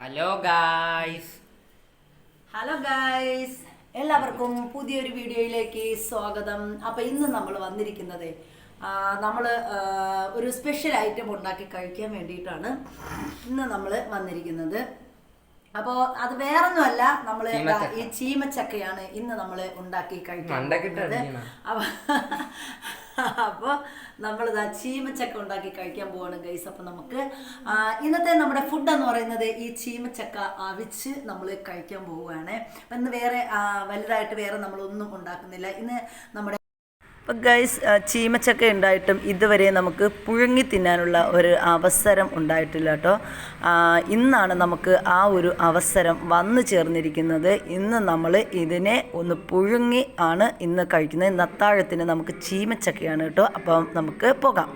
Hello guys hello guys എല്ലാവർക്കും പുതിയൊരു വീഡിയോയിലേക്ക് സ്വാഗതം. അപ്പോൾ ഇന്ന് നമ്മൾ വന്നിരിക്കുന്നത് നമ്മൾ ഒരു സ്പെഷ്യൽ ഐറ്റം ഉണ്ടാക്കി കഴിക്കാൻ വേണ്ടിയിട്ടാണ് ഇന്ന് നമ്മൾ വന്നിരിക്കുന്നത്. അപ്പോൾ അത് വേറൊന്നുമല്ല നമ്മൾ. ഈ ചീമച്ചക്കയാണ് ഇന്ന് നമ്മൾ ഉണ്ടാക്കി കഴിക്കുന്നത്. അപ്പൊ അപ്പോൾ നമ്മളിത് ചീമച്ചക്ക ഉണ്ടാക്കി കഴിക്കാൻ പോവാണ് ഗൈസ് അപ്പം നമുക്ക് ഇന്നത്തെ നമ്മുടെ ഫുഡ് എന്ന് പറയുന്നത് ഈ ചീമച്ചക്ക അവിച്ച് നമ്മൾ കഴിക്കാൻ പോവുകയാണ്. അപ്പം ഇന്ന് വേറെ വലുതായിട്ട് വേറെ നമ്മളൊന്നും ഉണ്ടാക്കുന്നില്ല. ഇന്ന് നമ്മുടെ അപ്പം ഗൈസ് ചീമച്ചക്ക ഉണ്ടായിട്ടും ഇതുവരെ നമുക്ക് പുഴുങ്ങി തിന്നാനുള്ള ഒരു അവസരം ഉണ്ടായിട്ടില്ല കേട്ടോ ഇന്നാണ് നമുക്ക് ആ ഒരു അവസരം വന്നു ചേർന്നിരിക്കുന്നത്. ഇന്ന് നമ്മൾ ഇതിനെ ഒന്ന് പുഴുങ്ങി ആണ് ഇന്ന് കഴിക്കുന്നത്. ഇന്ന് അത്താഴത്തിന് നമുക്ക് ചീമച്ചക്കയാണ് കേട്ടോ അപ്പം നമുക്ക് പോകാം.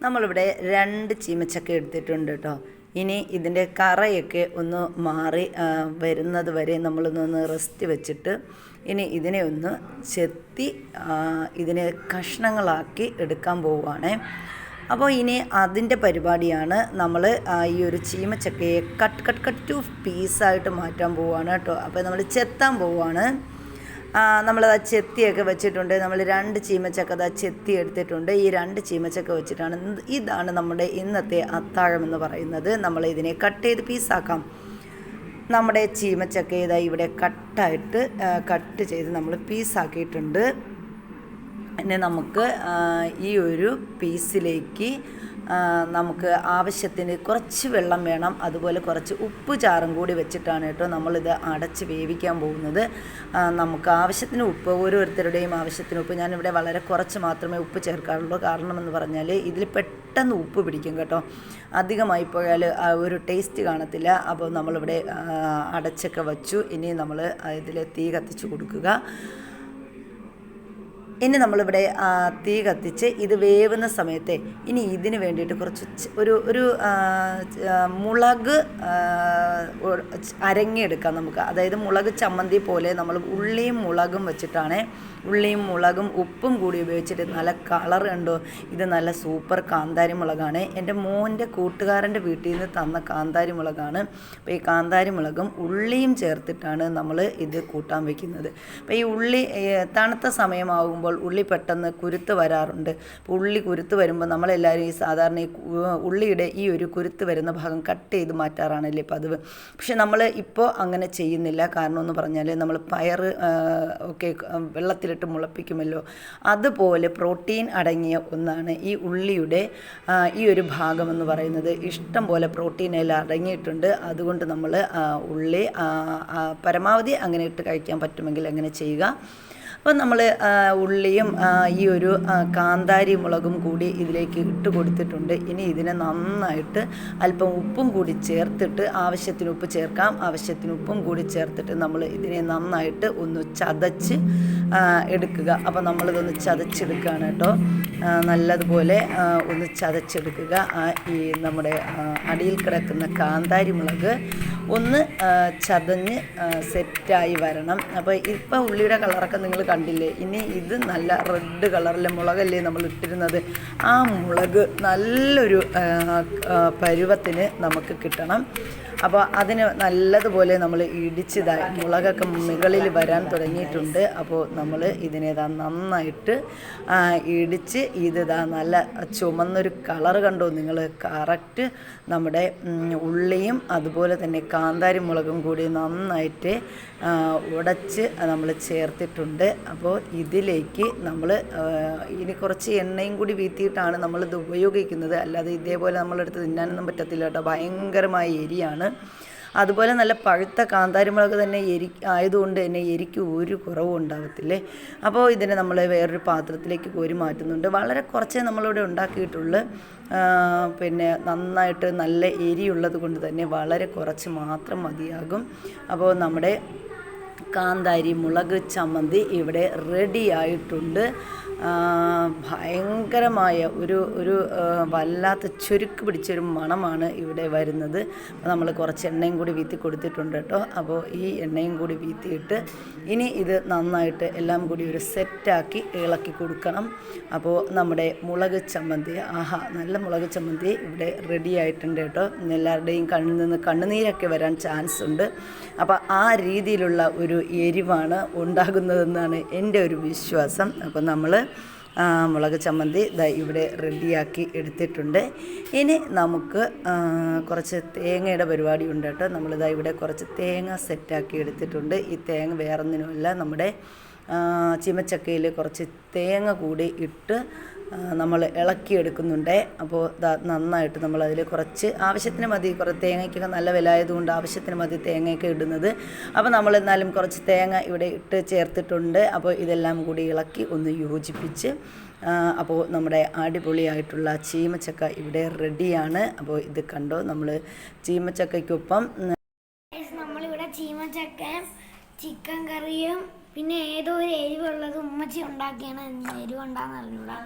നമ്മളിവിടെ രണ്ട് ചീമച്ചക്ക എടുത്തിട്ടുണ്ട് കേട്ടോ ഇനി ഇതിന്റെ കറയൊക്കെ ഒന്ന് മാറി വരുന്നത് വരെ നമ്മളൊന്ന് റെസ്റ്റ് വെച്ചിട്ട് ഇനി ഇതിനെ ഒന്ന് ചെത്തി ഇതിനെ കഷ്ണങ്ങളാക്കി എടുക്കാൻ പോവുകയാണ് അപ്പോൾ ഇനി അതിന്റെ പരിപാടിയാണ് നമ്മൾ ഈ ഒരു ചീമച്ചക്കയെ കട്ട് കട്ട് കട്ട് ടു പീസായിട്ട് മാറ്റാൻ പോവുകയാണ് കേട്ടോ. അപ്പോൾ നമ്മൾ ചെത്താൻ പോവുകയാണ് നമ്മളത് ചെത്തിയൊക്കെ വെച്ചിട്ടുണ്ട്. നമ്മൾ രണ്ട് ചീമച്ചക്ക അത് ചെത്തി എടുത്തിട്ടുണ്ട്. ഈ രണ്ട് ചീമച്ചക്ക വെച്ചിട്ടാണ് ഇതാണ് നമ്മുടെ ഇന്നത്തെ അത്താഴം എന്ന് പറയുന്നത്. നമ്മൾ ഇതിനെ കട്ട് ചെയ്ത് പീസാക്കാം. നമ്മുടെ ചീമച്ചക്ക ഇതാ ഇവിടെ കട്ടായിട്ട് കട്ട് ചെയ്ത് നമ്മൾ പീസാക്കിയിട്ടുണ്ട്. പിന്നെ നമുക്ക് ഈ ഒരു പീസിലേക്ക് ആ, നമുക്ക് ആവശ്യത്തിന് കുറച്ച് വെള്ളം വേണം. അതുപോലെ കുറച്ച് ഉപ്പ് ചാറും കൂടി വെച്ചിട്ടാണ് കേട്ടോ നമ്മളിത് അടച്ച് വേവിക്കാൻ പോകുന്നത്. നമുക്ക് ആവശ്യത്തിന് ഉപ്പ് ഓരോരുത്തരുടെയും ആവശ്യത്തിന് ഉപ്പ്. ഞാനിവിടെ വളരെ കുറച്ച് മാത്രമേ ഉപ്പ് ചേർക്കാറുള്ളൂ. കാരണം എന്ന് പറഞ്ഞാൽ ഇതിൽ പെട്ടെന്ന് ഉപ്പ് പിടിക്കും കേട്ടോ. അധികമായി പോയാൽ ഒരു ടേസ്റ്റ് കാണത്തില്ല. അപ്പോൾ നമ്മളിവിടെ അടച്ചൊക്കെ വച്ചു. ഇനി നമ്മൾ ഇതിൽ തീ കത്തിച്ച് കൊടുക്കുക. ഇനി നമ്മളിവിടെ തീ കത്തിച്ച് ഇത് വേവുന്ന സമയത്തെ ഇനി ഇതിന് വേണ്ടിയിട്ട് കുറച്ച് ഒരു ഒരു മുളക് അരങ്ങിയെടുക്കാം നമുക്ക്. അതായത് മുളക് ചമ്മന്തി പോലെ നമ്മൾ ഉള്ളിയും മുളകും വെച്ചിട്ടാണ് ഉള്ളിയും മുളകും ഉപ്പും കൂടി ഉപയോഗിച്ചിട്ട് നല്ല കളർ കണ്ടോ? ഇത് നല്ല സൂപ്പർ കാന്താരി മുളകാണ്. എന്റെ മോന്റെ കൂട്ടുകാരന്റെ വീട്ടിൽ നിന്ന് തന്ന കാന്താരി മുളകാണ്. അപ്പോൾ ഈ കാന്താരി മുളകും ഉള്ളിയും ചേർത്തിട്ടാണ് നമ്മൾ ഇത് കൂട്ടാൻ വെക്കുന്നത്. അപ്പോൾ ഈ ഉള്ളി തണുത്ത സമയമാകുമ്പോൾ ഉള്ളി പെട്ടെന്ന് കുരുത്ത് വരാറുണ്ട്. അപ്പോൾ ഉള്ളി കുരുത്ത് വരുമ്പോൾ നമ്മളെല്ലാവരും ഈ സാധാരണ ഈ ഉള്ളിയുടെ ഈ ഒരു കുരുത്ത് വരുന്ന ഭാഗം കട്ട് ചെയ്ത് മാറ്റാറാണല്ലേ പതിവ്. പക്ഷെ നമ്മൾ ഇപ്പോൾ അങ്ങനെ ചെയ്യുന്നില്ല. കാരണം എന്ന് പറഞ്ഞാൽ നമ്മൾ പയർ ഒക്കെ വെള്ളത്തിലിട്ട് മുളപ്പിക്കുമല്ലോ. അതുപോലെ പ്രോട്ടീൻ അടങ്ങിയ ഒന്നാണ് ഈ ഉള്ളിയുടെ ഈ ഒരു ഭാഗമെന്ന് പറയുന്നത്. ഇഷ്ടം പോലെ പ്രോട്ടീൻ അതിൽ അടങ്ങിയിട്ടുണ്ട്. അതുകൊണ്ട് നമ്മൾ ഉള്ളി പരമാവധി അങ്ങനെ ഇട്ട് കഴിക്കാൻ പറ്റുമെങ്കിൽ അങ്ങനെ ചെയ്യുക. അപ്പോൾ നമ്മൾ ഉള്ളിയും ഈ ഒരു കാന്താരി മുളകും കൂടി ഇതിലേക്ക് ഇട്ട് കൊടുത്തിട്ടുണ്ട്. ഇനി ഇതിനെ നന്നായിട്ട് അല്പം ഉപ്പും കൂടി ചേർത്തിട്ട് ആവശ്യത്തിന് ഉപ്പ് ചേർക്കാം. ആവശ്യത്തിന് ഉപ്പും കൂടി ചേർത്തിട്ട് നമ്മൾ ഇതിനെ നന്നായിട്ട് ഒന്ന് ചതച്ച് എടുക്കുക. അപ്പോൾ നമ്മളിതൊന്ന് ചതച്ചെടുക്കുകയാണ് കേട്ടോ. നല്ലതുപോലെ ഒന്ന് ചതച്ചെടുക്കുക. ഈ നമ്മുടെ അടിയിൽ കിടക്കുന്ന കാന്താരി മുളക് ഒന്ന് ചതഞ്ഞ് സെറ്റായി വരണം. അപ്പോൾ ഇപ്പോൾ ഉള്ളിയുടെ കളറൊക്കെ നിങ്ങൾ കണ്ടില്ലേ? ഇനി ഇത് നല്ല റെഡ് കളറിലെ മുളകല്ലേ നമ്മൾ ഇട്ടിരുന്നത്. ആ മുളക് നല്ലൊരു പരുവത്തിന് നമുക്ക് കിട്ടണം. അപ്പോൾ അതിന് നല്ലതുപോലെ നമ്മൾ ഇടിച്ചതായി. മുളകൊക്കെ മുകളിൽ വരാൻ തുടങ്ങിയിട്ടുണ്ട്. അപ്പോൾ നമ്മൾ ഇതിനേതാ നന്നായിട്ട് ഇടിച്ച് ഇതാ നല്ല ചുമന്നൊരു കളർ കണ്ടോ നിങ്ങൾ കറക്റ്റ് നമ്മുടെ ഉള്ളിയും അതുപോലെ തന്നെ കാന്താരി മുളകും കൂടി നന്നായിട്ട് ഉടച്ച് നമ്മൾ ചേർത്തിട്ടുണ്ട്. അപ്പോൾ ഇതിലേക്ക് നമ്മൾ ഇനി കുറച്ച് എണ്ണയും കൂടി വീത്തിയിട്ടാണ് നമ്മളിത് ഉപയോഗിക്കുന്നത്. അല്ലാതെ ഇതേപോലെ നമ്മളെടുത്ത് തിന്നാനൊന്നും പറ്റത്തില്ല കേട്ടോ. ഭയങ്കരമായ എരിയാണ്. അതുപോലെ നല്ല പഴുത്ത കാന്താരിമുളക് തന്നെ എരി ആയതുകൊണ്ട് തന്നെ എരിക്ക് ഒരു കുറവും ഉണ്ടാകത്തില്ലേ അപ്പോൾ ഇതിനെ നമ്മൾ വേറൊരു പാത്രത്തിലേക്ക് കോരി മാറ്റുന്നുണ്ട്. വളരെ കുറച്ചേ നമ്മളിവിടെ ഉണ്ടാക്കിയിട്ടുള്ളൂ. പിന്നെ നന്നായിട്ട് നല്ല എരിയുള്ളത് കൊണ്ട് തന്നെ വളരെ കുറച്ച് മാത്രം മതിയാകും. അപ്പോൾ നമ്മുടെ കാന്താരി മുളക് ചമ്മന്തി ഇവിടെ റെഡി ആയിട്ടുണ്ട്. ഭയങ്കരമായ ഒരു ഒരു വല്ലാത്ത ചുരുക്ക് പിടിച്ചൊരു മണമാണ് ഇവിടെ വരുന്നത്. നമ്മൾ കുറച്ച് എണ്ണയും കൂടി വീത്തി കൊടുത്തിട്ടുണ്ട് കേട്ടോ. അപ്പോൾ ഈ എണ്ണയും കൂടി വീത്തിയിട്ട് ഇനി ഇത് നന്നായിട്ട് എല്ലാം കൂടി ഒരു സെറ്റാക്കി ഇളക്കി കൊടുക്കണം. അപ്പോൾ നമ്മുടെ മുളക് ചമ്മന്തി ആഹാ നല്ല മുളക് ചമ്മന്തി ഇവിടെ റെഡി ആയിട്ടുണ്ട് കേട്ടോ. എല്ലാവരുടെയും കണ്ണിൽ നിന്ന് കണ്ണുനീരൊക്കെ വരാൻ ചാൻസ് ഉണ്ട്. അപ്പോൾ ആ രീതിയിലുള്ള ഒരു എരിവാണ് ഉണ്ടാകുന്നതെന്നാണ് എന്റെ ഒരു വിശ്വാസം. അപ്പോൾ നമ്മൾ മുളക് ചമ്മന്തി ഇവിടെ റെഡിയാക്കി എടുത്തിട്ടുണ്ട്. ഇനി നമുക്ക് കുറച്ച് തേങ്ങയുടെ പരിപാടി ഉണ്ട് കേട്ടോ. നമ്മളിതാ ഇവിടെ കുറച്ച് തേങ്ങ സെറ്റാക്കി എടുത്തിട്ടുണ്ട്. ഈ തേങ്ങ വേറൊന്നിനുമല്ല നമ്മുടെ ചീമച്ചക്കയിൽ കുറച്ച് തേങ്ങ കൂടി ഇട്ട് നമ്മൾ ഇളക്കിയെടുക്കുന്നുണ്ട്. അപ്പോൾ നന്നായിട്ട് നമ്മൾ അതിൽ കുറച്ച് ആവശ്യത്തിന് മതി. കുറച്ച് തേങ്ങയ്ക്കൊക്കെ നല്ല വില ആയതുകൊണ്ട് ആവശ്യത്തിന് മതി തേങ്ങയൊക്കെ ഇടുന്നത്. അപ്പോൾ നമ്മൾ എന്നാലും കുറച്ച് തേങ്ങ ഇവിടെ ഇട്ട് ചേർത്തിട്ടുണ്ട്. അപ്പോൾ ഇതെല്ലാം കൂടി ഇളക്കി ഒന്ന് യോജിപ്പിച്ച് അപ്പോൾ നമ്മുടെ അടിപൊളിയായിട്ടുള്ള ചീമച്ചക്ക ഇവിടെ റെഡിയാണ്. അപ്പോൾ ഇത് കണ്ടോ നമ്മൾ ചീമച്ചക്കയ്ക്കൊപ്പം Guys, നമ്മളിവിടെ ചീമച്ചക്കയും ചിക്കൻ കറിയും പിന്നെ ഏതോ ഒരു എരിവുള്ളത് ഉമ്മച്ചി ഉണ്ടാക്കിയാണ്. എരിവുണ്ടാന്ന് അറിഞ്ഞൂടാ.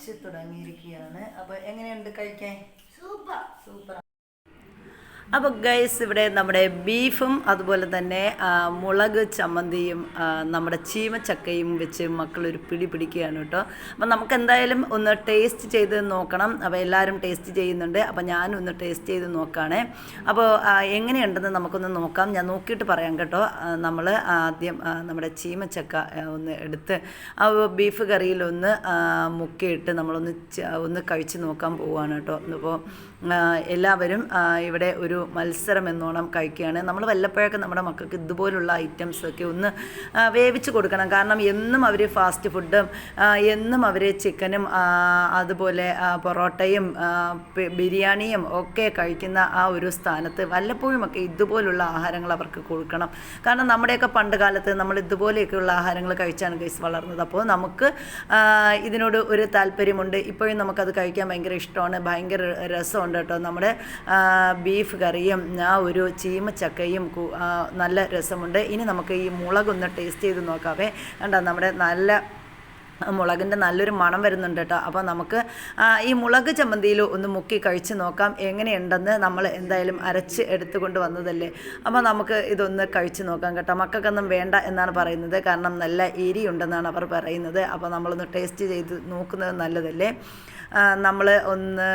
കഴിച്ച് തുടങ്ങിയിരിക്കുകയാണ്. അപ്പോൾ എങ്ങനെയുണ്ട് കഴിക്കാൻ? സൂപ്പർ. സൂപ്പർ. അപ്പോൾ ഗൈസ് ഇവിടെ നമ്മുടെ ബീഫും അതുപോലെ തന്നെ മുളക് ചമ്മന്തിയും നമ്മുടെ ചീമച്ചക്കയും വെച്ച് മക്കളൊരു പിടി പിടിക്കുകയാണ് കേട്ടോ. അപ്പോൾ നമുക്ക് എന്തായാലും ഒന്ന് ടേസ്റ്റ് ചെയ്ത് നോക്കണം. അപ്പോൾ എല്ലാവരും ടേസ്റ്റ് ചെയ്യുന്നുണ്ട്. അപ്പോൾ ഞാനും ഒന്ന് ടേസ്റ്റ് ചെയ്ത് നോക്കുകയാണേ അപ്പോൾ എങ്ങനെയുണ്ടെന്ന് നമുക്കൊന്ന് നോക്കാം. ഞാൻ നോക്കിയിട്ട് പറയാം കേട്ടോ. നമ്മൾ ആദ്യം നമ്മുടെ ചീമച്ചക്ക ഒന്ന് എടുത്ത് ആ ബീഫ് കറിയിലൊന്ന് മുക്കിയിട്ട് നമ്മളൊന്ന് ഒന്ന് കഴിച്ച് നോക്കാൻ പോവുകയാണ് കേട്ടോ. അപ്പോൾ എല്ലാവരും ഇവിടെ ഒരു മത്സരം എന്നോണം കഴിക്കുകയാണ്. നമ്മൾ വല്ലപ്പോഴൊക്കെ നമ്മുടെ മക്കൾക്ക് ഇതുപോലുള്ള ഐറ്റംസൊക്കെ ഒന്ന് വേവിച്ച് കൊടുക്കണം. കാരണം എന്നും അവർ ഫാസ്റ്റ് ഫുഡും എന്നും അവർ ചിക്കനും അതുപോലെ പൊറോട്ടയും ബിരിയാണിയും ഒക്കെ കഴിക്കുന്ന ആ ഒരു സ്ഥാനത്ത് വല്ലപ്പോഴും ഒക്കെ ഇതുപോലുള്ള ആഹാരങ്ങൾ അവർക്ക് കൊടുക്കണം. കാരണം നമ്മുടെയൊക്കെ പണ്ട് കാലത്ത് നമ്മൾ ഇതുപോലെയൊക്കെയുള്ള ആഹാരങ്ങൾ കഴിച്ചാണ് ഗൈസ് വളർന്നത്. അപ്പോൾ നമുക്ക് ഇതിനോട് ഒരു താല്പര്യമുണ്ട്. ഇപ്പോഴും നമുക്കത് കഴിക്കാൻ ഭയങ്കര ഇഷ്ടമാണ്. ഭയങ്കര രസമുണ്ട് കേട്ടോ. നമ്മുടെ ബീഫ് കറിയും ആ ഒരു ചീമച്ചക്കയും നല്ല രസമുണ്ട്. ഇനി നമുക്ക് ഈ മുളകൊന്ന് ടേസ്റ്റ് ചെയ്ത് നോക്കാവേ. കണ്ടോ നമ്മുടെ നല്ല മുളകിന്റെ നല്ലൊരു മണം വരുന്നുണ്ട് കേട്ടോ. അപ്പോൾ നമുക്ക് ഈ മുളക് ചമ്മന്തിയിൽ ഒന്ന് മുക്കി കഴിച്ച് നോക്കാം. എങ്ങനെയുണ്ടെന്ന് നമ്മൾ എന്തായാലും അരച്ച് എടുത്തുകൊണ്ട് വന്നതല്ലേ. അപ്പോൾ നമുക്ക് ഇതൊന്ന് കഴിച്ച് നോക്കാം കേട്ടോ. മക്കൾക്കൊന്നും വേണ്ട എന്നാണ് പറയുന്നത്. കാരണം നല്ല എരിയുണ്ടെന്നാണ് അവർ പറയുന്നത്. അപ്പോൾ നമ്മളൊന്ന് ടേസ്റ്റ് ചെയ്ത് നോക്കുന്നത് നല്ലതല്ലേ. നമ്മൾ ഒന്ന്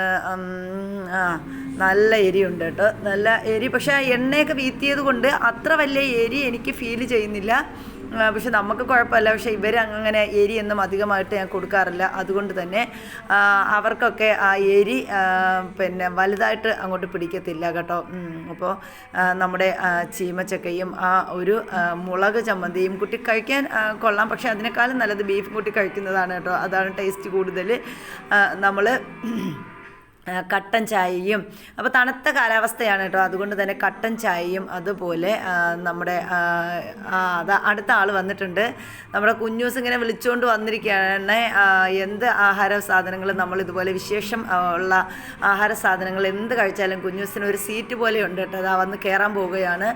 നല്ല എരിയുണ്ട് കേട്ടോ. നല്ല എരി. പക്ഷേ ആ എണ്ണയൊക്കെ വീത്തിയത് കൊണ്ട് അത്ര വലിയ എരി എനിക്ക് ഫീൽ ചെയ്യുന്നില്ല. പക്ഷെ നമുക്ക് കുഴപ്പമില്ല. പക്ഷെ ഇവർ അങ്ങനെ എരിയൊന്നും അധികമായിട്ട് ഞാൻ കൊടുക്കാറില്ല. അതുകൊണ്ട് തന്നെ അവർക്കൊക്കെ ആ എരി പിന്നെ വലുതായിട്ട് അങ്ങോട്ട് പിടിക്കത്തില്ല കേട്ടോ. അപ്പോൾ നമ്മുടെ ചീമച്ചക്കയും ആ ഒരു മുളക് ചമ്മന്തിയും കുട്ടി കഴിക്കാൻ കൊള്ളാം. പക്ഷെ അതിനേക്കാളും നല്ലത് ബീഫ് കുട്ടി കഴിക്കുന്നതാണ് കേട്ടോ. അതാണ് ടേസ്റ്റ് കൂടുതൽ നമ്മൾ കട്ടൻ ചായയും. അപ്പോൾ തണുത്ത കാലാവസ്ഥയാണ് കേട്ടോ. അതുകൊണ്ട് തന്നെ കട്ടൻ ചായയും അതുപോലെ നമ്മുടെ അടുത്ത ആൾ വന്നിട്ടുണ്ട്. നമ്മുടെ കുഞ്ഞൂസ് ഇങ്ങനെ വിളിച്ചുകൊണ്ട് വന്നിരിക്കുകയാണ്. എന്ത് ആഹാര സാധനങ്ങൾ നമ്മൾ ഇതുപോലെ വിശേഷം ഉള്ള ആഹാര സാധനങ്ങൾ എന്ത് കഴിച്ചാലും കുഞ്ഞൂസിന് ഒരു സീറ്റ് പോലെ ഉണ്ട് കേട്ടോ. അതാ വന്ന് കയറാൻ പോവുകയാണ്.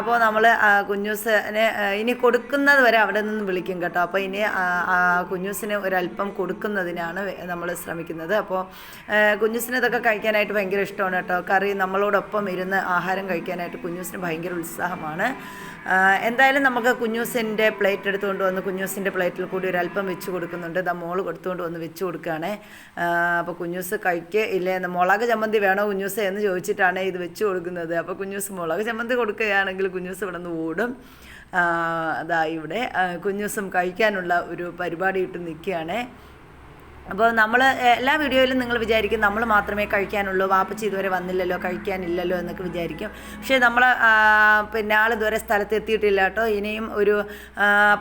അപ്പോൾ നമ്മൾ കുഞ്ഞൂസിനെ ഇനി കൊടുക്കുന്നത് വരെ അവിടെ നിന്ന് വിളിക്കും കേട്ടോ. അപ്പോൾ ഇനി കുഞ്ഞൂസിന് ഒരല്പം കൊടുക്കുന്നതിനാണ് നമ്മൾ ശ്രമിക്കുന്നത്. അപ്പോൾ കുഞ്ഞൂസിന് ഇതൊക്കെ കഴിക്കാനായിട്ട് ഭയങ്കര ഇഷ്ടമാണ് കേട്ടോ. കറി നമ്മളോടൊപ്പം ഇരുന്ന് ആഹാരം കഴിക്കാനായിട്ട് കുഞ്ഞൂസിന് ഭയങ്കര ഉത്സാഹമാണ്. എന്തായാലും നമുക്ക് കുഞ്ഞൂസിന്റെ പ്ലേറ്റ് എടുത്തുകൊണ്ട് വന്ന് കുഞ്ഞൂസിന്റെ പ്ലേറ്റിൽ കൂടി ഒരല്പം വെച്ച് കൊടുക്കുന്നുണ്ട്. ദാ മോൾ കൊടുത്തുകൊണ്ട് വന്ന് വെച്ച് കൊടുക്കുകയാണ്. അപ്പോൾ കുഞ്ഞൂസ് കഴിക്കുക ഇല്ലേ മുളക് ചമ്മന്തി വേണോ കുഞ്ഞൂസ് എന്ന് ചോദിച്ചിട്ടാണ് ഇത് വെച്ച് കൊടുക്കുന്നത്. അപ്പോൾ കുഞ്ഞൂസ് മുളക് ചമ്മന്തി കൊടുക്കുകയാണെങ്കിൽ കുഞ്ഞൂസ് ഇവിടെ നിന്ന് ഓടും. അതാ ഇവിടെ കുഞ്ഞൂസും കഴിക്കാനുള്ള ഒരു പരിപാടി ഇട്ട് നിൽക്കുകയാണ്. അപ്പോൾ നമ്മൾ എല്ലാ വീഡിയോയിലും നിങ്ങൾ വിചാരിക്കും നമ്മൾ മാത്രമേ കഴിക്കാനുള്ളൂ വാപ്പച്ചി ഇതുവരെ വന്നില്ലല്ലോ കഴിക്കാനില്ലല്ലോ എന്നൊക്കെ വിചാരിക്കും. പക്ഷേ നമ്മൾ പിന്നെ ആൾ ഇതുവരെ സ്ഥലത്ത് എത്തിയിട്ടില്ല കേട്ടോ. ഇനിയും ഒരു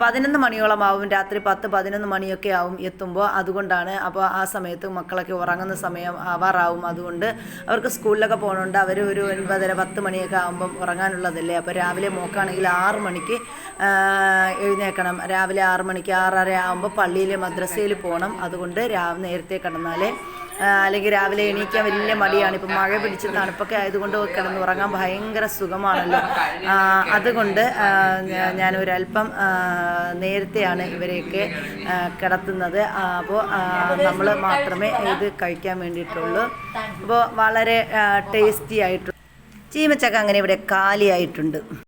പതിനൊന്ന് മണിയോളം ആവും രാത്രി പത്ത് പതിനൊന്ന് മണിയൊക്കെ ആവും എത്തുമ്പോൾ അതുകൊണ്ടാണ് അപ്പോൾ ആ സമയത്ത് മക്കളൊക്കെ ഉറങ്ങുന്ന സമയം ആവാറാവും അതുകൊണ്ട് അവർക്ക് സ്കൂളിലൊക്കെ പോകണുണ്ട് അവർ ഒരു ഒൻപതര പത്ത് മണിയൊക്കെ ആകുമ്പം ഉറങ്ങാനുള്ളതല്ലേ. അപ്പോൾ രാവിലെ മോക്കാണെങ്കിൽ ആറ് മണിക്ക് എഴുന്നേക്കണം. രാവിലെ ആറ് മണിക്ക് ആറര ആകുമ്പോൾ പള്ളിയിൽ മദ്രസയിൽ പോകണം അതുകൊണ്ട് രാവ് നേരത്തെ കിടന്നാൽ അല്ലെങ്കിൽ രാവിലെ എണീക്കാൻ വലിയ മടിയാണ്. ഇപ്പം മഴ പിടിച്ച് തണുപ്പൊക്കെ ആയതുകൊണ്ട് കിടന്ന് ഉറങ്ങാൻ ഭയങ്കര സുഖമാണല്ലോ. അതുകൊണ്ട് ഞാൻ ഒരല്പം നേരത്തെയാണ് ഇവരെയൊക്കെ കിടത്തുന്നത്. അപ്പോൾ നമ്മൾ മാത്രമേ ഇത് കഴിക്കാൻ വേണ്ടിയിട്ടുള്ളൂ. അപ്പോൾ വളരെ ടേസ്റ്റി ആയിട്ട് ചീമച്ചക്ക അങ്ങനെ ഇവിടെ കാലിയായിട്ടുണ്ട്.